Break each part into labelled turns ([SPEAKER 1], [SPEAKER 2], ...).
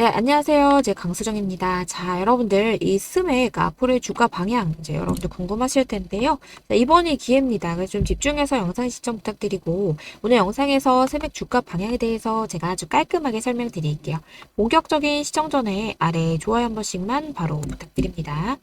[SPEAKER 1] 네, 안녕하세요. 제 강수정입니다. 자, 여러분들, 이 스맥 앞으로의 주가 방향, 이제 여러분들 궁금하실 텐데요. 자, 이번이 기회입니다. 그래서 좀 집중해서 영상 시청 부탁드리고, 오늘 영상에서 스맥 주가 방향에 대해서 제가 아주 깔끔하게 설명드릴게요. 본격적인 시청 전에 아래 좋아요 한 번씩만 바로 부탁드립니다.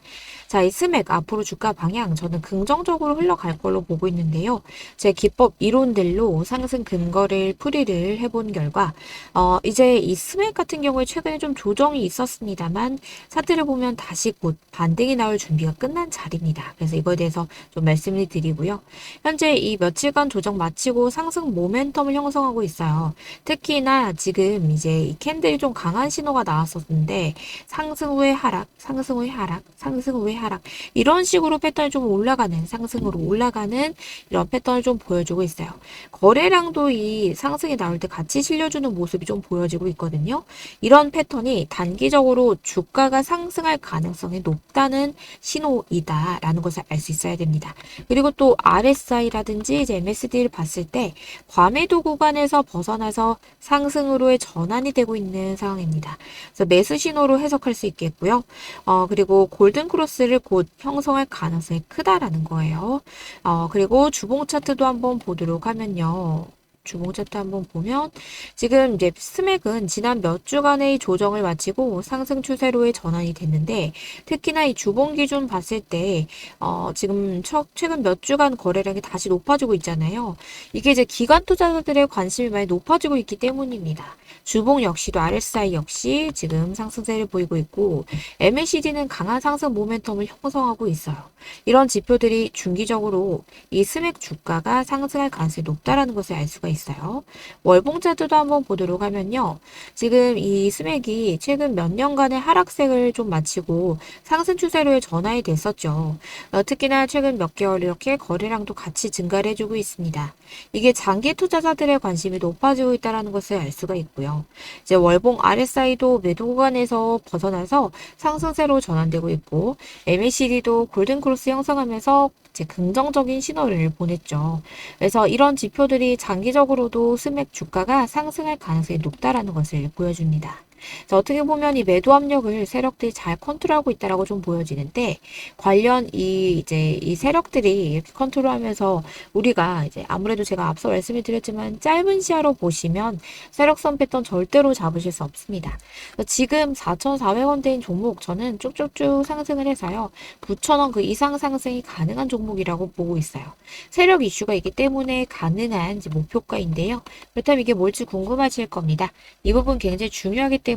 [SPEAKER 1] 자, 이 스맥 앞으로 주가 방향, 저는 긍정적으로 흘러갈 걸로 보고 있는데요. 제 기법 이론들로 상승 근거를 풀이를 해본 결과, 어, 이제 이 스맥 같은 경우에 최근 에 좀 조정이 있었습니다만 차트를 보면 다시 곧 반등이 나올 준비가 끝난 자리입니다. 그래서 이거에 대해서 좀 말씀을 드리고요. 현재 이 며칠간 조정 마치고 상승 모멘텀을 형성하고 있어요. 특히나 지금 이제 이 캔들이 좀 강한 신호가 나왔었는데 상승 후에 하락, 상승 후에 하락, 상승 후에 하락 이런 식으로 패턴이 좀 올라가는 상승으로 올라가는 이런 패턴을 좀 보여주고 있어요. 거래량도 이 상승이 나올 때 같이 실려주는 모습이 좀 보여지고 있거든요. 이런 패턴이 단기적으로 주가가 상승할 가능성이 높다는 신호이다라는 것을 알 수 있어야 됩니다. 그리고 또 RSI라든지 이제 MSD를 봤을 때 과매도 구간에서 벗어나서 상승으로의 전환이 되고 있는 상황입니다. 그래서 매수 신호로 해석할 수 있겠고요. 어, 그리고 골든 크로스를 곧 형성할 가능성이 크다라는 거예요. 어, 그리고 주봉 차트도 한번 보도록 하면요. 주봉 차트 한번 보면 지금 이제 스맥은 지난 몇 주간의 조정을 마치고 상승 추세로의 전환이 됐는데 특히나 이 주봉 기준 봤을 때 어, 지금 처, 최근 몇 주간 거래량이 다시 높아지고 있잖아요. 이게 이제 기관 투자자들의 관심이 많이 높아지고 있기 때문입니다. 주봉 역시도 RSI 역시 지금 상승세를 보이고 있고 MACD는 강한 상승 모멘텀을 형성하고 있어요. 이런 지표들이 중기적으로 이 스맥 주가가 상승할 가능성이 높다라는 것을 알 수가 있어요. 월봉 차트도 한번 보도록 하면요. 지금 이 스맥이 최근 몇 년간의 하락세를 좀 마치고 상승 추세로의 전환이 됐었죠. 어, 특히나 최근 몇 개월 이렇게 거래량도 같이 증가를 해주고 있습니다. 이게 장기 투자자들의 관심이 높아지고 있다는 것을 알 수가 있고요. 이제 월봉 RSI도 매도 구간에서 벗어나서 상승세로 전환되고 있고 MACD도 골든 크로스 형성하면서 이제 긍정적인 신호를 보냈죠. 그래서 이런 지표들이 장기적으로도 스맥 주가가 상승할 가능성이 높다라는 것을 보여줍니다. 그래서 어떻게 보면 이 매도 압력을 세력들이 잘 컨트롤하고 있다라고 좀 보여지는데 관련 이 이제 이 세력들이 이렇게 컨트롤하면서 우리가 이제 아무래도 제가 앞서 말씀을 드렸지만 짧은 시야로 보시면 세력선 패턴 절대로 잡으실 수 없습니다. 지금 4,400원대인 종목 저는 쭉쭉쭉 상승을 해서요 9,000원 그 이상 상승이 가능한 종목이라고 보고 있어요. 세력 이슈가 있기 때문에 가능한 목표가인데요. 그렇다면 이게 뭘지 궁금하실 겁니다. 이 부분 굉장히 중요하기 때문에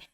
[SPEAKER 1] today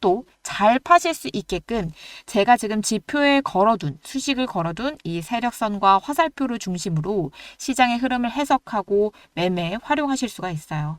[SPEAKER 1] 또 잘 파실 수 있게끔 제가 지금 지표에 걸어둔 수식을 걸어둔 이 세력선과 화살표를 중심으로 시장의 흐름을 해석하고 매매에 활용하실 수가 있어요.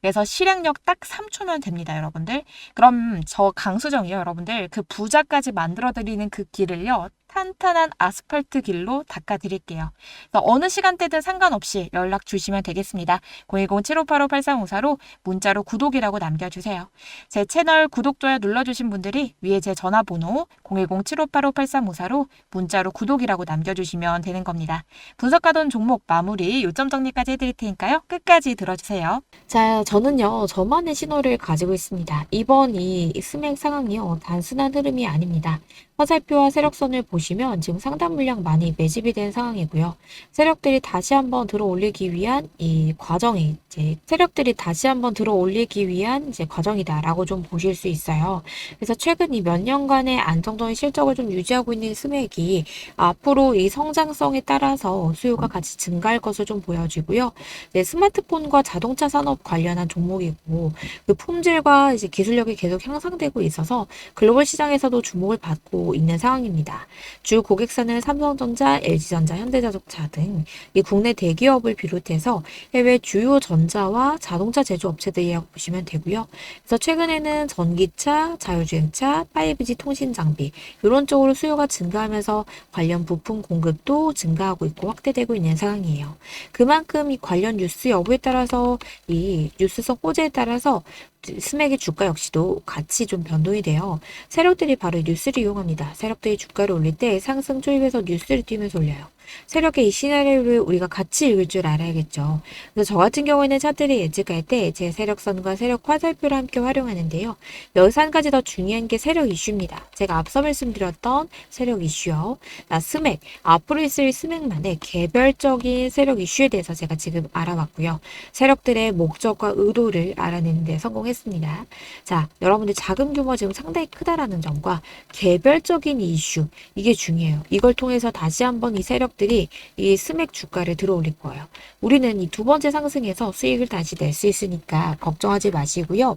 [SPEAKER 2] 그래서 실행력 딱 3초면 됩니다, 여러분들. 그럼 저 강수정이요, 여러분들. 그 부자까지 만들어드리는 그 길을요, 탄탄한 아스팔트 길로 닦아드릴게요. 어느 시간대든 상관없이 연락 주시면 되겠습니다. 010-7585-8354로 문자로 구독이라고 남겨주세요. 제 채널 구독, 좋아요 눌러주신 분들이 위에 제 전화번호 010-7585-8354로 문자로 구독이라고 남겨주시면 되는 겁니다. 분석하던 종목 마무리 요점 정리까지 해드릴 테니까요. 끝까지 들어주세요.
[SPEAKER 1] 자, 저는요, 저만의 신호를 가지고 있습니다. 이번 이 스맥 상황이요, 단순한 흐름이 아닙니다. 화살표와 세력선을 보시면 지금 상당 물량 많이 매집이 된 상황이고요. 세력들이 다시 한번 들어 올리기 위한 이 과정이 이제 세력들이 다시 한번 들어 올리기 위한 이제 과정이다라고 좀 보실 수 있어요. 그래서 최근 이 몇 년간의 안정적인 실적을 좀 유지하고 있는 스맥이 앞으로 이 성장성에 따라서 수요가 같이 증가할 것을 좀 보여지고요. 네, 스마트폰과 자동차 산업 관련한 종목이고 그 품질과 이제 기술력이 계속 향상되고 있어서 글로벌 시장에서도 주목을 받고 있는 상황입니다. 주 고객사는 삼성전자, LG전자, 현대자동차 등이 국내 대기업을 비롯해서 해외 주요 전자와 자동차 제조업체들이라고 보시면 되고요. 그래서 최근에는 전기차, 자율주행차, 5G 통신 장비 이런 쪽으로 수요가 증가하면서 관련 부품 공급도 증가하고 있고 확대되고 있는 상황이에요. 그만큼 이 관련 뉴스 여부에 따라서 이 뉴스성 호재에 따라서 스맥의 주가 역시도 같이 좀 변동이 돼요. 세력들이 바로 이 뉴스를 이용합니다. 세력들이 주가를 올릴 때 상승 조입해서 뉴스를 띄면서 올려요. 세력의 이 시나리오를 우리가 같이 읽을 줄 알아야겠죠. 그래서 저 같은 경우에는 차트를 예측할 때 제 세력선과 세력 화살표를 함께 활용하는데요. 여기서 한 가지 더 중요한 게 세력 이슈입니다. 제가 앞서 말씀드렸던 세력 이슈요. 나 스맥, 앞으로 있을 스맥만의 개별적인 세력 이슈에 대해서 제가 지금 알아봤고요. 세력들의 목적과 의도를 알아내는 데 성공했습니다. 자, 여러분들 자금 규모 지금 상당히 크다라는 점과 개별적인 이슈, 이게 중요해요. 이걸 통해서 다시 한번 이 세력 들이 이 스맥 주가를 들어 올릴 거예요. 우리는 이 두 번째 상승에서 수익을 다시 낼 수 있으니까 걱정하지 마시고요.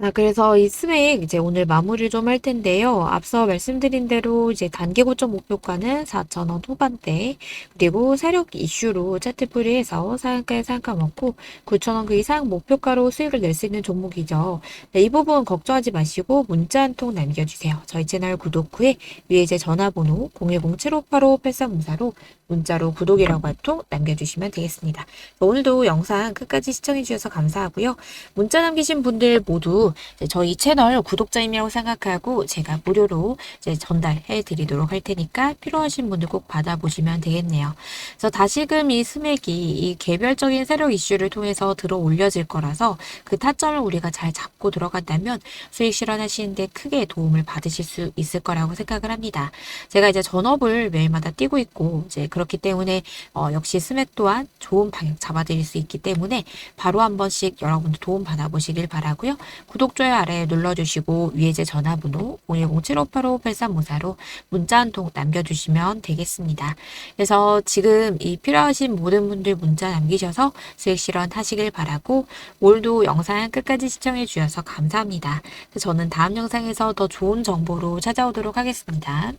[SPEAKER 1] 자, 그래서 이 스맥 이제 오늘 마무리를 좀 할 텐데요. 앞서 말씀드린 대로 이제 단기 고점 목표가는 4,000원 후반대, 그리고 세력 이슈로 차트 풀이해서 상한가에 상한가 먹고 9,000원 그 이상 목표가로 수익을 낼 수 있는 종목이죠. 네, 이 부분 걱정하지 마시고 문자 한 통 남겨주세요. 저희 채널 구독 후에 위에 제 전화번호 010-7585-8354로 문자로 구독이라고 할통 남겨주시면 되겠습니다. 오늘도 영상 끝까지 시청해주셔서 감사하고요. 문자 남기신 분들 모두 저희 채널 구독자임이라고 생각하고 제가 무료로 전달해 드리도록 할 테니까 필요하신 분들 꼭 받아보시면 되겠네요. 그래서 다시금 이 스맥이 이 개별적인 세력 이슈를 통해서 들어 올려질 거라서 그 타점을 우리가 잘 잡고 들어간다면 수익 실현하시는데 크게 도움을 받으실 수 있을 거라고 생각을 합니다. 제가 이제 전업을 매일마다 뛰고 있고 이제 그렇기 때문에 어, 역시 스맥 또한 좋은 방향 잡아드릴 수 있기 때문에 바로 한 번씩 여러분들 도움 받아보시길 바라고요. 구독, 좋아요 아래 눌러주시고 위에 제 전화번호 010-7585-8354로 문자 한 통 남겨주시면 되겠습니다. 그래서 지금 이 필요하신 모든 분들 문자 남기셔서 수익 실현 하시길 바라고 오늘도 영상 끝까지 시청해 주셔서 감사합니다. 저는 다음 영상에서 더 좋은 정보로 찾아오도록 하겠습니다.